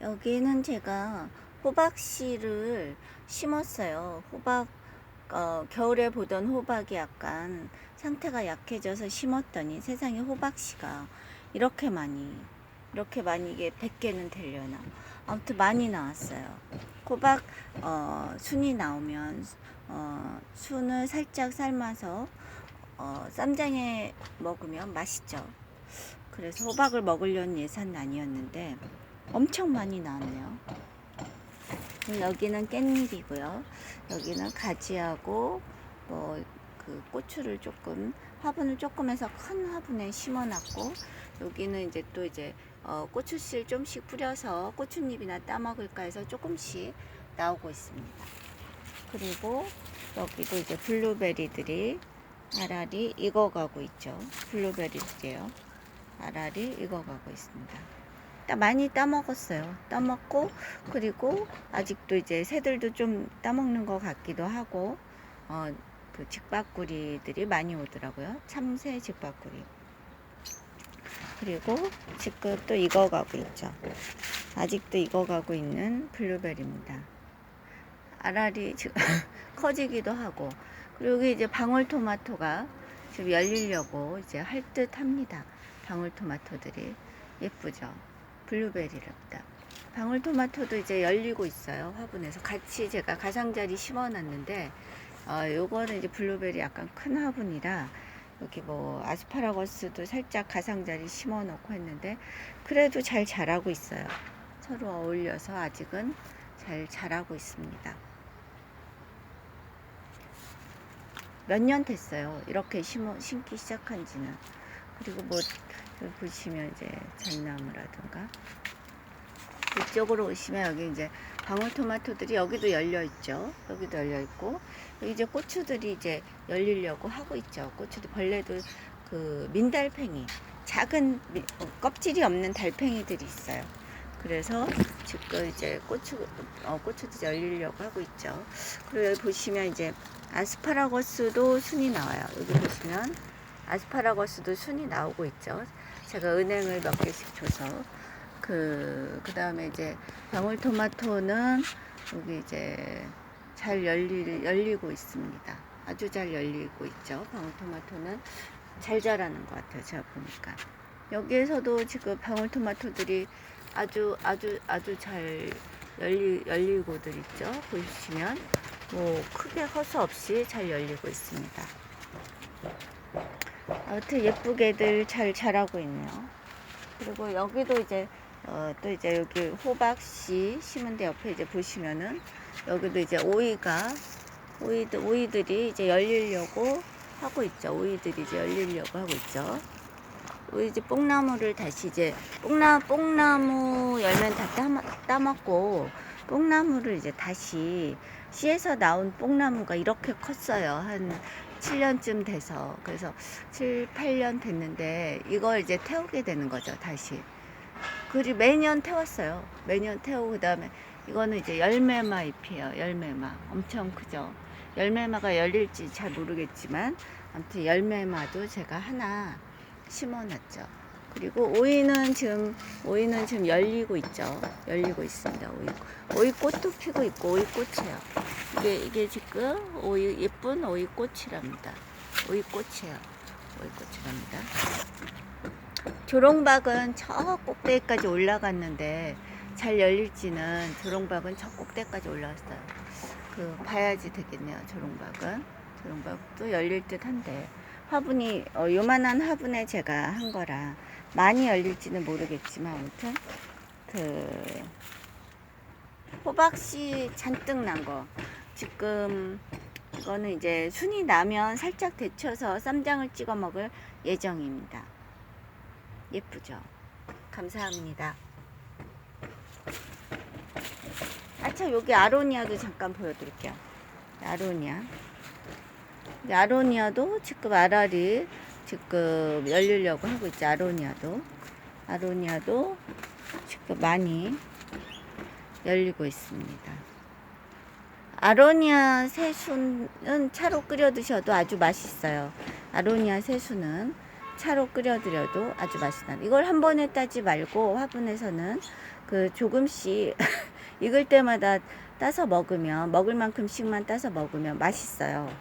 여기는 제가 호박씨를 심었어요. 호박, 어, 겨울에 보던 호박이 약간 상태가 약해져서 심었더니 세상에 호박씨가 이렇게 많이, 이렇게 많이 이게 100개는 되려나. 아무튼 많이 나왔어요. 호박, 어, 순이 나오면, 어, 순을 살짝 삶아서, 어, 쌈장에 먹으면 맛있죠. 그래서 호박을 먹으려는 예산은 아니었는데, 엄청 많이. 그리고 여기는 깻잎이고요. 여기는 가지하고 뭐 그 고추를 조금 화분을 조금 해서 큰 화분에 심어놨고 여기는 이제 또 이제 어 고추씨를 좀씩 뿌려서 고추잎이나 따먹을까 해서 조금씩 나오고 있습니다. 그리고 여기도 이제 블루베리들이 알알이 익어가고 있죠. 블루베리들이에요. 알알이 익어가고 있습니다. 따- 많이 따먹었어요. 따먹고 그리고 아직도 이제 새들도 좀 따먹는 것 같기도 하고 어, 그 직박구리들이 많이 오더라고요. 참새 직박구리. 그리고 지금 또 익어가고 있죠. 아직도 익어가고 있는 블루베리입니다. 알알이 커지기도 하고 그리고 여기 이제 방울토마토가 지금 열리려고 이제 할 듯 합니다. 방울토마토들이 예쁘죠. 블루베리랍니다. 방울토마토도 이제 열리고 있어요. 화분에서 같이 제가 가장자리 심어놨는데 어, 요거는 이제 블루베리 약간 큰 화분이라 여기 뭐 아스파라거스도 살짝 가장자리 심어놓고 했는데 그래도 잘 자라고 있어요. 서로 어울려서 아직은 잘 자라고 있습니다. 몇 년 됐어요. 이렇게 심어, 심기 시작한 지는. 그리고 뭐 여기 보시면 이제 잣나무라든가 이쪽으로 오시면 여기 이제 방울토마토들이 여기도 열려 있죠. 여기도 열려 있고 이제 고추들이 이제 열리려고 하고 있죠. 고추도 벌레도 그 민달팽이 작은 미- 어, 껍질이 없는 달팽이들이 있어요. 그래서 지금 이제 고추 어, 고추도 열리려고 하고 있죠. 그리고 여기 보시면 이제 아스파라거스도 순이 나와요. 여기 보시면 아스파라거스도 순이 나오고 있죠. 제가 은행을 몇 개씩 줘서 그 그 다음에 이제 방울토마토는 여기 이제 잘 열리 열리고 있습니다. 아주 잘 열리고 있죠. 방울토마토는 잘 자라는 것 같아요. 제가 보니까 여기에서도 지금 방울토마토들이 아주 아주 아주 잘 열리 열리고들 있죠. 보시면 뭐 크게 허수 없이 잘 열리고 있습니다. 아무튼 예쁘게들 잘 자라고 있네요. 그리고 여기도 이제 어, 또 이제 여기 호박씨 심은 데 옆에 이제 보시면은 여기도 이제 오이가 오이들 오이들이 이제 열리려고 하고 있죠. 오이들이 이제 열리려고 하고 있죠. 오이 이제 뽕나무를 다시 이제 뽕나 뽕나무 열면 다 따, 따먹고 뽕나무를 이제 다시 씨에서 나온 뽕나무가 이렇게 컸어요. 한 7년쯤 돼서 그래서 7, 8년 됐는데 이걸 이제 태우게 되는 거죠. 다시. 그리 매년 태웠어요. 매년 태우고 그 다음에 이거는 이제 열매마 잎이에요. 열매마 엄청 크죠. 열매마가 열릴지 잘 모르겠지만 아무튼 열매마도 제가 하나 심어놨죠. 그리고 오이는 지금 오이는 지금 열리고 있죠. 열리고 있습니다. 오이 오이 꽃도 피고 있고 오이 꽃이에요. 이게 이게 지금 오이 예쁜 오이 꽃이랍니다. 오이 꽃이에요. 오이 꽃이랍니다. 조롱박은 저 꼭대기까지 올라갔는데 잘 열릴지는 조롱박은 저 꼭대기까지 올라왔어요. 그 봐야지 되겠네요. 조롱박은 조롱박도 열릴 듯한데 화분이 어, 요만한 화분에 제가 한 거라 많이 열릴지는 모르겠지만 아무튼 그 호박씨 잔뜩 난 거 지금 이거는 이제 순이 나면 살짝 데쳐서 쌈장을 찍어 먹을 예정입니다. 예쁘죠? 감사합니다. 아차 여기 아로니아도 잠깐 보여드릴게요. 아로니아. 이 아로니아도 지금 알알이 지금 열리려고 하고 있죠. 아로니아도. 아로니아도 지금 많이 열리고 있습니다. 아로니아 새순은 차로 끓여 드셔도 아주 맛있어요. 아로니아 새순은 차로 끓여 드려도 아주 맛있다. 이걸 한 번에 따지 말고 화분에서는 그 조금씩 익을 때마다 따서 먹으면 먹을 만큼씩만 따서 먹으면 맛있어요.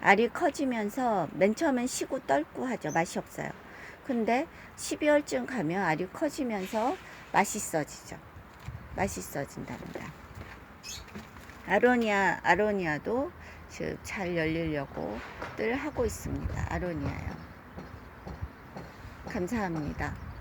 알이 커지면서 맨 처음엔 시고 떨고 하죠. 맛이 없어요. 근데 12월쯤 가면 알이 커지면서 맛있어지죠. 맛있어진답니다. 아로니아, 아로니아도 지금 잘 열리려고 늘 하고 있습니다. 아로니아요. 감사합니다.